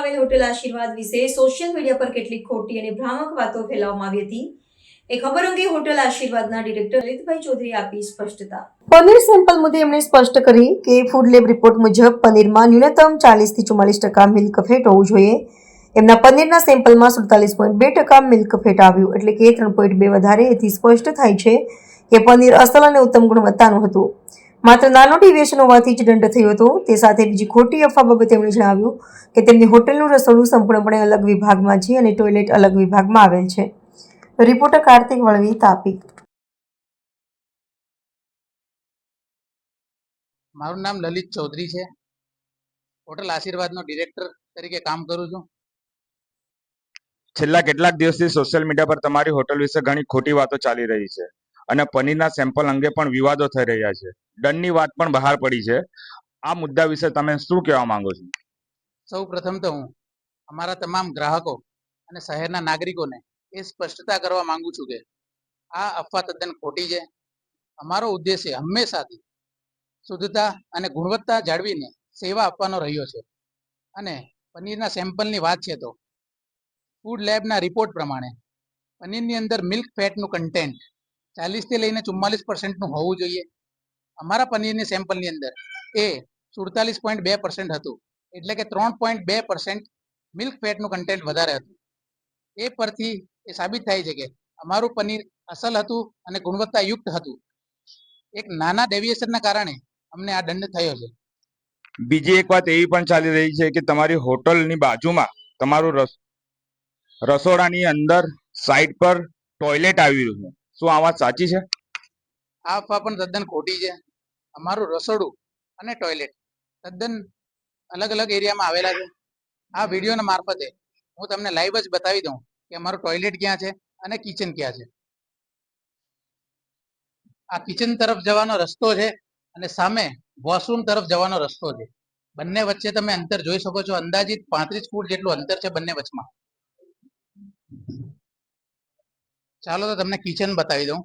આવેલ હોટેલ આશીર્વાદ વિશે સોશિયલ મીડિયા પર કેટલીક ખોટી અને ભ્રામક વાતો ફેલાવવામાં આવી હતી. એ ખબર અંગે હોટેલ આશીર્વાદના ડિરેક્ટર લલિતભાઈ ચૌધરી આપી સ્પષ્ટતા. પનીર સેમ્પલ મુદ્દે એમણે સ્પષ્ટ કરી કે ફૂડ લેબ રિપોર્ટ મુજબ પનીરમાં ન્યૂનતમ ચાલીસથી ચુમ્માલીસ ટકા મિલ્ક ફેટ હોવું જોઈએ. એમના પનીરના સેમ્પલમાં સુડતાલીસ પોઈન્ટ બે ટકા મિલ્ક ફેટ આવ્યું, એટલે કે ત્રણ પોઈન્ટ બે વધારે, એથી સ્પષ્ટ થાય છે કે પનીર અસલ અને ઉત્તમ ગુણવત્તાનું હતું. માત્ર નાનો ડેવિએશન હોવાથી જ દંડ થયો હતો. તે સાથે બીજી ખોટી અફવા બાબતે તેમણે જણાવ્યું કે તેમની હોટેલનું રસોડું સંપૂર્ણપણે અલગ વિભાગમાં છે અને ટોયલેટ અલગ વિભાગમાં આવેલ છે. રિપોર્ટર કાર્તિક વળવી તાપી. મારું નામ લલિત ચૌધરી છે. હોટલ આશીર્વાદનો ડિરેક્ટર તરીકે કામ કરું છું. છેલ્લા કેટલાક દિવસથી સોશિયલ મીડિયા પર તમારી હોટલ વિશે ઘણી ખોટી વાતો ચાલી રહી છે અને પનીરના સેમ્પલ અંગે પણ વિવાદો થઈ રહ્યા છે. દંડની વાત પણ બહાર પડી છે. આ મુદ્દા વિશે તમે શું કહેવા માંગો છો? સૌ પ્રથમ તો હું અમારા તમામ ગ્રાહકો અને શહેરના નાગરિકોને એ સ્પષ્ટતા કરવા માંગુ છું કે આ અફવા તદ્દન ખોટી છે. અમારો ઉદ્દેશ્ય હંમેશાથી શુદ્ધતા અને ગુણવત્તા જાળવીને સેવા આપવાનો રહ્યો છે. અને પનીરના સેમ્પલની વાત છે તો ફૂડ લેબના રિપોર્ટ પ્રમાણે પનીરની અંદર મિલ્ક ફેટનું કન્ટેન્ટ ચાલીસથી લઈને ચુમ્માલીસ પર્સન્ટનું હોવું જોઈએ. અમારા પનીરની સેમ્પલની અંદર એ સુડતાલીસ પોઈન્ટ બે પર્સન્ટ હતું. એટલે કે ત્રણ પોઈન્ટ બે પર્સન્ટ મિલ્ક ફેટનું કન્ટેન્ટ વધારે હતું. એ પરથી એ સાબિત થાય છે કે અમારું પનીર અસલ હતું અને ગુણવત્તાયુક્ત હતું. એક નાના ડેવિએશનના કારણે અમને આ દંડ થયો છે. બીજી એક વાત એવી પણ ચાલી રહી છે કે તમારી હોટલની બાજુમાં તમારું રસ રસોડાની અંદર સાઈડ પર ટોયલેટ આવી રહ્યું છે. શું આ વાત સાચી છે? આ અફવા પણ તદ્દન ખોટી છે. અમારું રસોડું અને ટોયલેટ તદ્દન અલગ અલગ એરિયામાં આવેલા છે. આ વિડીયોના મારફતે હું તમને લાઈવ જ બતાવી દઉં કે અમારું ટોયલેટ ક્યાં છે અને કિચન ક્યાં છે. આ કિચન તરફ જવાનો રસ્તો છે અને સામે વોશરૂમ તરફ જવાનો રસ્તો છે. બંને વચ્ચે તમે અંતર જોઈ શકો છો. અંદાજિત પાંત્રીસ ફૂટ જેટલું અંતર છે બંને વચમાં. ચાલો તો તમને કિચન બતાવી દઉં.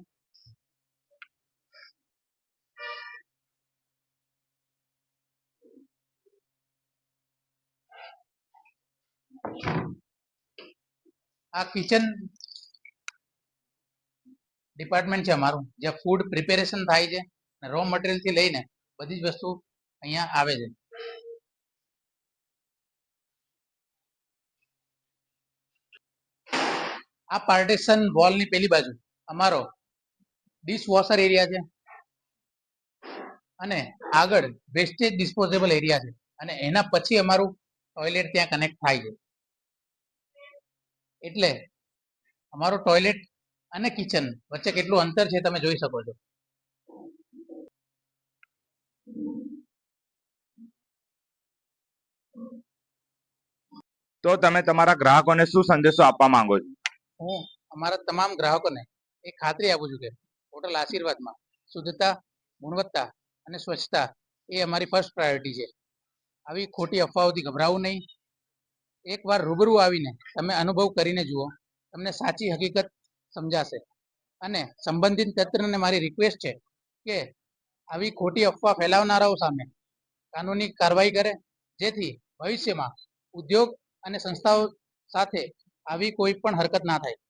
આ કિચન ડિપાર્ટમેન્ટ છે અમારું, જ્યાં ફૂડ પ્રિપેરેશન થાય છે રો મટીરિયલથી લઈને બધી જ વસ્તુ અહીંયા આવે છે. આ પાર્ટીશન વોલની પેલી બાજુ, અમારો ડિશ વોશર એરિયા છે અને આગળ વેસ્ટેજ ડિસ્પોઝેબલ એરિયા છે અને એના પછી અમારું ટોયલેટ ત્યાં કનેક્ટ થાય છે. એટલે અમારું ટોયલેટ અને કિચન વચ્ચે કેટલું અંતર છે તમે જોઈ શકો છો. તો તમે તમારા ગ્રાહકોને શું સંદેશો આપવા માંગો છો? હું અમારા તમામ ગ્રાહકોને એ ખાતરી આપું છું કે હોટલ આશીર્વાદમાં શુદ્ધતા ગુણવત્તા અને સ્વચ્છતા એ અમારી ફર્સ્ટ પ્રાયોરિટી છે. આવી ખોટી અફવાઓથી ગભરાવું નહીં. એકવાર રૂબરૂ આવીને તમે અનુભવ કરીને જુઓ, તમને સાચી હકીકત સમજાશે. અને સંબંધિત તંત્રને મારી રિક્વેસ્ટ છે કે આવી ખોટી અફવા ફેલાવનારાઓ સામે કાનૂની કાર્યવાહી કરે, જેથી ભવિષ્યમાં ઉદ્યોગ અને સંસ્થાઓ સાથે આવી કોઈ પણ હરકત ના થાય.